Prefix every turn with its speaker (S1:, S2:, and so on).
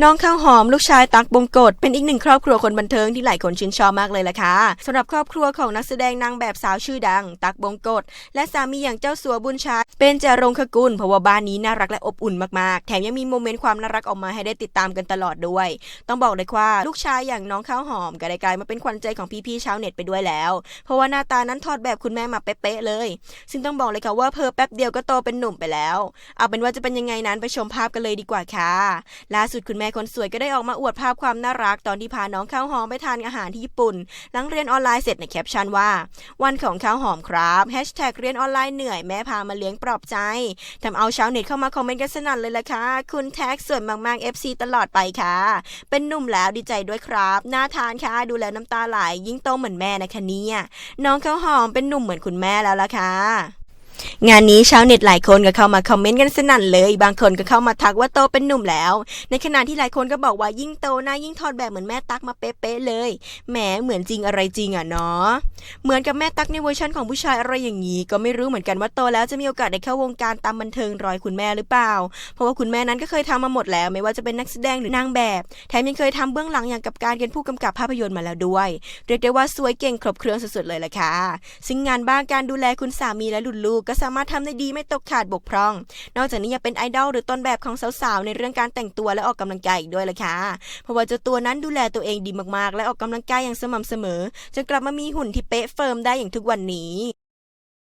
S1: น้องข้าวหอมลูกชายตักบงกฎเป็นอีกหนึ่งครอบครัวคนบันเทิงที่หลายคนชื่นชอบมากเลยล่ะค่ะสำหรับครอบครัวของนักแสดงนางแบบสาวชื่อดัง ตักบงกฎและสามีอย่างเจ้าสัวบุญชัยเป็นจารงคกุลเพราะว่าบ้านนี้น่ารักและอบอุ่นมากๆ แถมยังมีโมเมนต์ความน่ารักออกมาให้ได้ติดตามกันตลอดด้วย ต้องบอกเลยว่าลูกชายอย่างน้องข้าวหอมก็ได้กลายมาเป็นขวัญใจของพี่ๆชาวเน็ตไปด้วยแล้ว เพราะว่าหน้าตานั้นถอดแบบคุณแม่มาเป๊ะๆเลย ซึ่งต้องบอกเลยค่ะว่าเพอแป๊บเดียวก็โตเป็นหนุ่มไปแล้ว เอาเป็นว่าจะเป็นยังไงนั้นไปชมภาพกันเลยดีกว่าค่ะล่าสุดคุณม่คนสวยก็ได้ออกมาอวดภาพความน่ารักตอนที่พาน้องข้าวหอมไปทานอาหารที่ญี่ปุ่น หลังเรียนออนไลน์เสร็จในแคปชั่นว่า วันของข้าวหอมครับแฮชแท็กเรียนออนไลน์เหนื่อยแม่พามาเลี้ยงปลอบใจทำเอาชาวเน็ตเข้ามาคอมเมนต์กันสนั่นเลยล่ะค่ะคุณแท็กสวยมากๆ FC ตลอดไปค่ะ เป็นหนุ่มแล้วดีใจด้วยครับน่าทานค่ะดูแล้วน้ำตาไหลยิ่งโตเหมือนแม่นะคะเนี่ยน้องข้าวหอมเป็นหนุ่มเหมือนคุณแม่แล้วล่ะค่ะ งานนี้ชาวเน็ตหลายคนก็เข้ามาคอมเมนต์กันสนั่นเลย บางคนก็เข้ามาทักว่าโตเป็นหนุ่มแล้ว ในขณะที่หลายคนก็บอกว่ายิ่งโตน้ายิ่งถอดแบบเหมือนแม่ตั๊กมาเป๊ะๆเลยแหมเหมือนจริงอะไรจริงอะเนาะเหมือนกับแม่ตั๊กในเวอร์ชันของผู้ชายอะไรอย่างนี้ ก็ไม่รู้เหมือนกันว่าโตแล้วจะมีโอกาสได้เข้าวงการตามบันเทิงรอยคุณแม่หรือเปล่า เพราะว่าคุณแม่นั้นก็เคยทำมาหมดแล้ว ไม่ว่าจะเป็นนักแสดงหรือนางแบบแถมยังเคยทำเบื้องหลังอย่างกับการเป็นผู้กำกับภาพยนตร์มาแล้วด้วย เรียกได้ว่าสวยเก่งครบเครื่องสุดๆเลยล่ะค่ะซึ่งงานบ้านการดูแลคุณสามีและลุลูกก็สามารถทำได้ดีไม่ตกขาดบกพร่อง นอกจากนี้ยังเป็นไอดอลหรือต้นแบบของสาวๆในเรื่องการแต่งตัวและออกกำลังกายอีกด้วยล่ะค่ะเพราะว่าเจ้าตัวนั้นดูแลตัวเองดีมากๆ และออกกำลังกายอย่างสม่ำเสมอจนกลับมามีหุ่นที่เป๊ะเฟิร์มได้อย่างทุกวันนี้